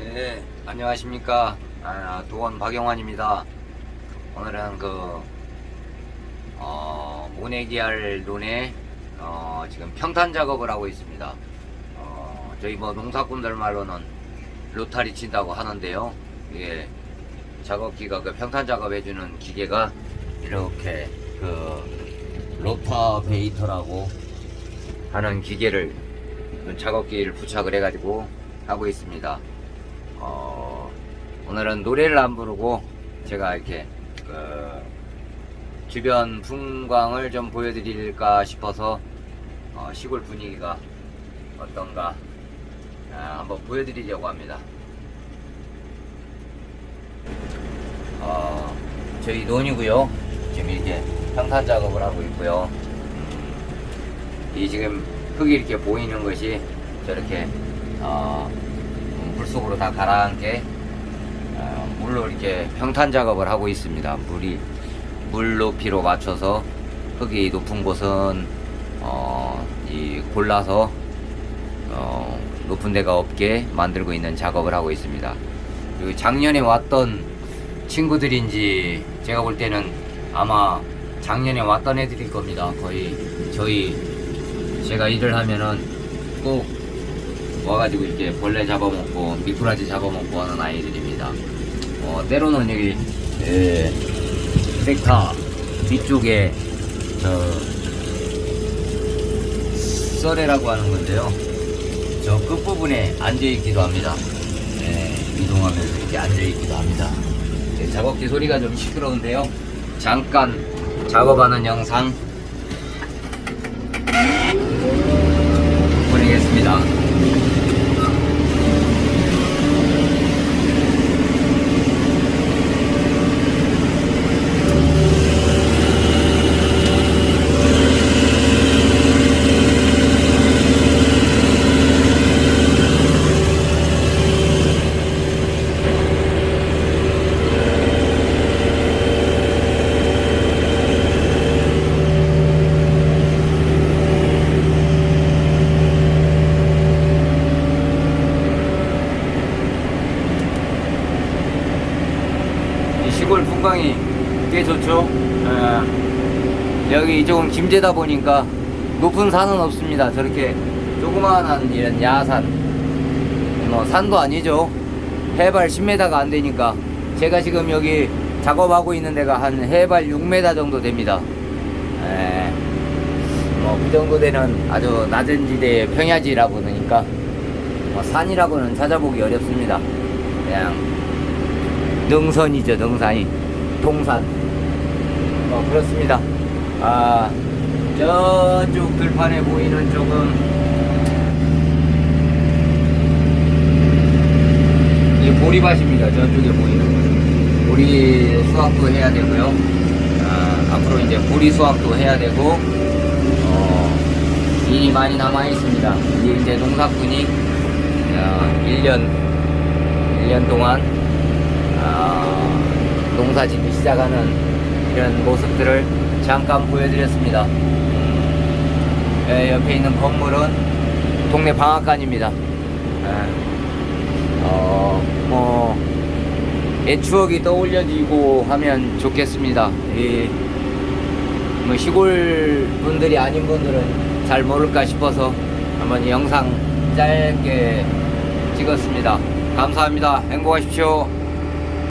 네, 안녕하십니까. 아, 도원 박영환입니다. 오늘은 그, 어, 모내기알 논에, 어, 지금 평탄 작업을 하고 있습니다. 어, 저희 뭐 농사꾼들 말로는 로타리 친다고 하는데요. 이게 작업기가 그 평탄 작업해주는 기계가 이렇게 그, 로타베이터라고 하는 기계를, 그 작업기를 부착을 해가지고 하고 있습니다. 어, 오늘은 노래를 안 부르고 제가 이렇게 그 주변 풍광을 좀 보여드릴까 싶어서 어, 시골 분위기가 어떤가 아, 한번 보여드리려고 합니다. 어, 저희 논이고요. 지금 이렇게 평탄 작업을 하고 있고요. 음, 이 지금 흙이 이렇게 보이는 것이 저렇게 어, 물 속으로 다 가라앉게 어, 물로 이렇게 평탄 작업을 하고 있습니다. 물이 물 높이로 맞춰서 흙이 높은 곳은 어, 이 골라서 어, 높은 데가 없게 만들고 있는 작업을 하고 있습니다. 그리고 작년에 왔던 친구들인지 제가 볼 때는 아마 작년에 왔던 애들일 겁니다. 거의 저희 제가 일을 하면은 꼭 와가지고 이렇게 벌레 잡아먹고 미꾸라지 잡아먹고 하는 아이들입니다. 어, 때로는 여기 예, 트랙터 뒤쪽에 저 썰애라고 하는 건데요. 저 끝부분에 앉아있기도 합니다. 예, 이동하면서 이렇게 앉아있기도 합니다. 예, 작업기 소리가 좀 시끄러운데요. 잠깐 작업하는 영상 보내겠습니다. 이 시골 풍광이 꽤 좋죠. 예. 여기 이쪽은 김제다 보니까 높은 산은 없습니다. 저렇게 조그마한 이런 야산, 뭐 산도 아니죠. 해발 10m가 안 되니까 제가 지금 여기 작업하고 있는 데가 한 해발 6m 정도 됩니다. 예. 뭐그 정도 되는 아주 낮은 지대의 평야지라고 그러니까 뭐 산이라고는 찾아보기 어렵습니다. 그냥 능선이죠, 능산이. 동산. 어, 그렇습니다. 아, 저쪽 들판에 보이는 쪽은 이 보리밭입니다. 저쪽에 보이는 건. 보리 수확도 해야 되고요. 아, 앞으로 이제 보리 수확도 해야 되고, 어, 일이 많이 남아 있습니다. 이제 농사꾼이 어, 1년, 1년 동안 아, 농사 짓기 시작하는 이런 모습들을 잠깐 보여드렸습니다. 예, 옆에 있는 건물은 동네 방앗간입니다. 예, 어, 뭐, 옛 추억이 떠올려지고 하면 좋겠습니다. 이, 뭐 시골 분들이 아닌 분들은 잘 모를까 싶어서 한번 이 영상 짧게 찍었습니다. 감사합니다. 행복하십시오.